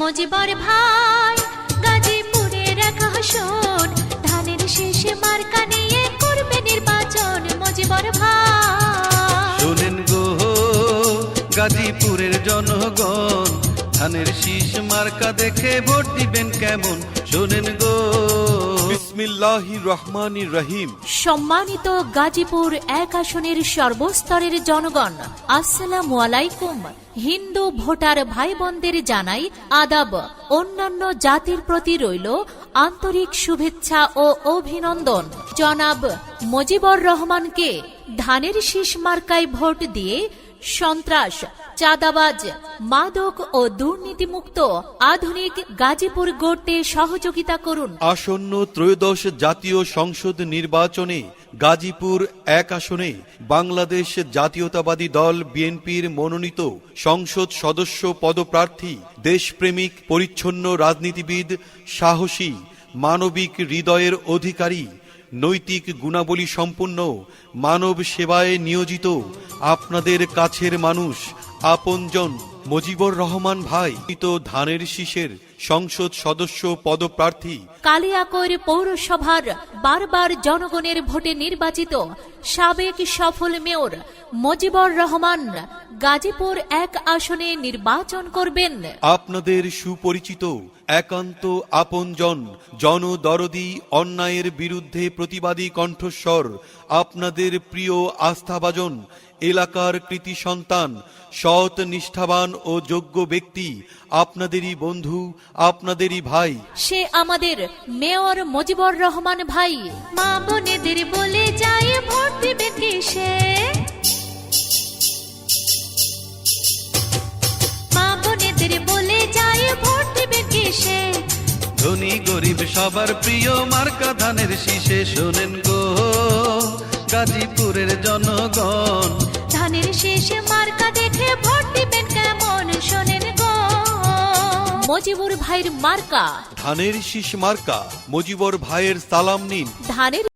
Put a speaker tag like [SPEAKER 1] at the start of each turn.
[SPEAKER 1] মজিবর ভাই গাজীপুরের এক হাসন ধানের শেষে মার্কা নিয়ে করবে নির্বাচন মজিবর ভাই।
[SPEAKER 2] শোনেন গো, গাজীপুরের জনগণ, ধানের শীষ মার্কা দেখে ভোট দিবেন কেমন? শোনেন গো
[SPEAKER 1] সম্মানিত গাজীপুর এক আসনের সর্বস্তরের জনগণ, আসসালামু আলাইকুম। হিন্দু ভোটার ভাই বোনদের জানাই আদাব। অন্যান্য জাতির প্রতি রইল আন্তরিক শুভেচ্ছা ও অভিনন্দন। জনাব মজিবর রহমানকে ধানের শীষ মার্কায় ভোট দিয়ে সন্ত্রাস, চাঁদাবাজ, মাদক ও দুর্নীতিমুক্ত আধুনিক গাজীপুর গড়তে সহযোগিতা করুন।
[SPEAKER 3] আসন্ন ত্রয়োদশ জাতীয় সংসদ নির্বাচনে গাজীপুর এক আসনে বাংলাদেশ জাতীয়তাবাদী দল বিএনপির মনোনীত সংসদ সদস্য পদপ্রার্থী, দেশপ্রেমিক, পরিচ্ছন্ন রাজনীতিবিদ, সাহসী, মানবিক হৃদয়ের অধিকারী নৈতিক গুণাবলী সম্পন্ন, মানব সেবায় নিয়োজিত, আপনাদের কাছের মানুষ, আপনজন মজিবর রহমান ভাই ধানের শীষের সংসদ সদস্য পদপ্রার্থী।
[SPEAKER 1] কালিয়াকৈর পৌরসভার বারবার জনগণের ভোটে নির্বাচিত সাবেক সফল মেয়র মজিবর রহমান গাজীপুর এক আসনে নির্বাচন করবেন।
[SPEAKER 3] আপনাদের সুপরিচিত একান্ত আপনজন জনদরদি অন্যায়ের বিরুদ্ধে প্রতিবাদী কণ্ঠস্বর আপনাদের প্রিয় আস্থাভাজন এলাকার কৃতি সন্তান সৎ নিষ্ঠাবান ও যোগ্য ব্যক্তি আপনাদেরই বন্ধু আপনাদেরই ভাই।
[SPEAKER 1] সে আমাদের মেয়র মজিবর রহমান ভাই। মা বোনেদের বলে যায় ভোট দিবে কিসে?
[SPEAKER 2] সবার প্রিয় মার্কা ধানের শীষে শোনেন গো। গাজীপুরের জনগণ।
[SPEAKER 1] ধানের শীষে মার্কা দেখে ভোট দিবেন কেমন শোনেন গো। মজিবুর ভাইয়ের মার্কা।
[SPEAKER 3] ধানের শীষ মার্কা মজিবর ভাইয়ের সালাম নিন।
[SPEAKER 1] ধানের